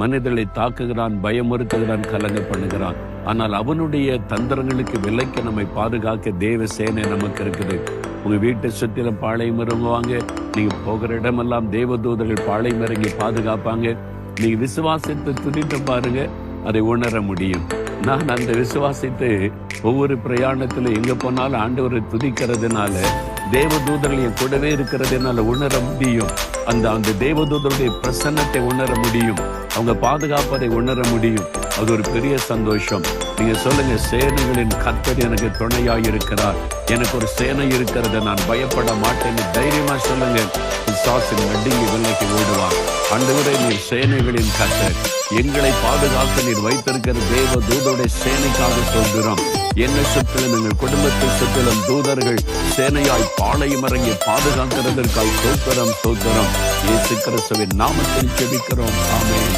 மனிதர்களை தாக்குகிறான் பயமுறுத்துகிறான் கலங்க பண்ணுகிறான். ஆனால் அவனுடைய தந்திரங்களுக்கு விலைக்கு நம்மை பாதுகாக்க தேவ சேனை நமக்கு இருக்குது. உங்க வீட்டை சுத்திலும் பாளையம் இறங்குவாங்க. நீங்க போகிற இடமெல்லாம் தேவதூதர்கள் பாளையம் இறங்கி பாதுகாப்பாங்க. நீங்க விசுவாசத்தை துதித்து பாருங்க அதை உணர முடியும். நான் அந்த விசுவாசித்து ஒவ்வொரு பிரயாணத்துல எங்க போனாலும் ஆண்டவரை துதிக்கிறதுனால தேவதூதர்கள் என் கூடவே இருக்கிறதுனால உணர முடியும். அந்த அந்த தேவதூதருடைய பிரசன்னத்தை உணர முடியும். அவங்க பாதுகாப்பதை உணர முடியும். அது ஒரு பெரிய சந்தோஷம். நீங்க சொல்லுங்க சேனைகளின் கத்தர் எனக்கு துணையா இருக்கிறார் எனக்கு ஒரு சேனை இருக்கிறது நான் பயப்பட மாட்டேன்னு தைரியமா சொல்லுங்க. விசுவாசின் நடுங்கி விலைக்கு ஓடுவார். அன்றுவரை நீர் சேனைகளின் கத்தர் எங்களை பாதுகாக்க நீர் வைத்திருக்கிற தேவ தூதருடைய சேனைக்காக சொல்கிறோம். என்ன சுற்றிலும் எங்கள் குடும்பத்தை சுற்றிலும் தூதர்கள் சேனையாய் பாளையம் இறங்கி பாதுகாக்கிறதற்காய் சோத்திரம் சோத்திரம். இயேசு கிறிஸ்துவின் நாமத்தில் ஜெபிக்கிறோம். ஆமென்.